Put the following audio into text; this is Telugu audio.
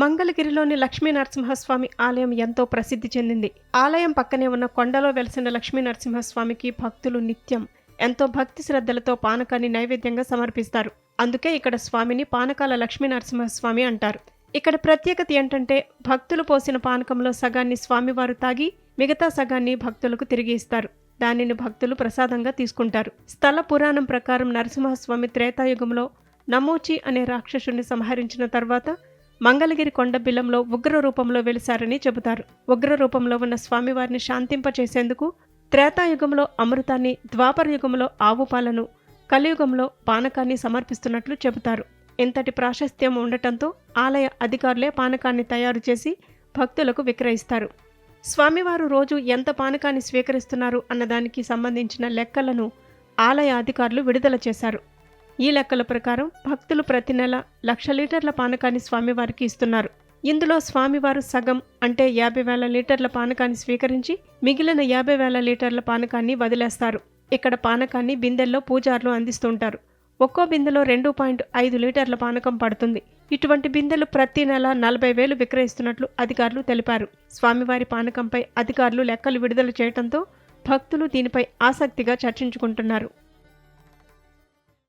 మంగళగిరిలోని లక్ష్మీ నరసింహస్వామి ఆలయం ఎంతో ప్రసిద్ధి చెందింది. ఆలయం పక్కనే ఉన్న కొండలో వెలిసిన లక్ష్మీ నరసింహస్వామికి భక్తులు నిత్యం ఎంతో భక్తి శ్రద్ధలతో పానకాన్ని నైవేద్యంగా సమర్పిస్తారు. అందుకే ఇక్కడ స్వామిని పానకాల లక్ష్మీ నరసింహస్వామి అంటారు. ఇక్కడ ప్రత్యేకత ఏంటంటే భక్తులు పోసిన పానకంలో సగాన్ని స్వామివారు తాగి మిగతా సగాన్ని భక్తులకు తిరిగి ఇస్తారు. దానిని భక్తులు ప్రసాదంగా తీసుకుంటారు. స్థల పురాణం ప్రకారం నరసింహస్వామి త్రేతాయుగంలో నమోచి అనే రాక్షసుని సంహరించిన తర్వాత మంగళగిరి కొండబిలంలో ఉగ్ర రూపంలో వెలిశారని చెబుతారు. ఉగ్ర రూపంలో ఉన్న స్వామివారిని శాంతింపచేసేందుకు త్రేతాయుగంలో అమృతాన్ని ద్వాపర యుగంలో ఆవు పాలను కలియుగంలో పానకాన్ని సమర్పిస్తున్నట్లు చెబుతారు. ఇంతటి ప్రాశస్త్యం ఉండటంతో ఆలయ అధికారులే పానకాన్ని తయారు చేసి భక్తులకు విక్రయిస్తారు. స్వామివారు రోజు ఎంత పానకాన్ని స్వీకరిస్తున్నారు అన్నదానికి సంబంధించిన లెక్కలను ఆలయ అధికారులు విడుదల చేశారు. ఈ లెక్కల ప్రకారం భక్తులు ప్రతి నెల లక్ష లీటర్ల పానకాన్ని స్వామివారికి ఇస్తున్నారు. ఇందులో స్వామివారు సగం అంటే యాభై వేల లీటర్ల పానకాన్ని స్వీకరించి మిగిలిన యాభై వేల లీటర్ల పానకాన్ని వదిలేస్తారు. ఇక్కడ పానకాన్ని బిందెల్లో పూజారులు అందిస్తుంటారు. ఒక్కో బిందెలో రెండు పాయింట్ ఐదు లీటర్ల పానకం పడుతుంది. ఇటువంటి బిందెలు ప్రతి నెల నలభై వేలు విక్రయిస్తున్నట్లు అధికారులు తెలిపారు. స్వామివారి పానకంపై అధికారులు లెక్కలు విడుదల చేయడంతో భక్తులు దీనిపై ఆసక్తిగా చర్చించుకుంటున్నారు.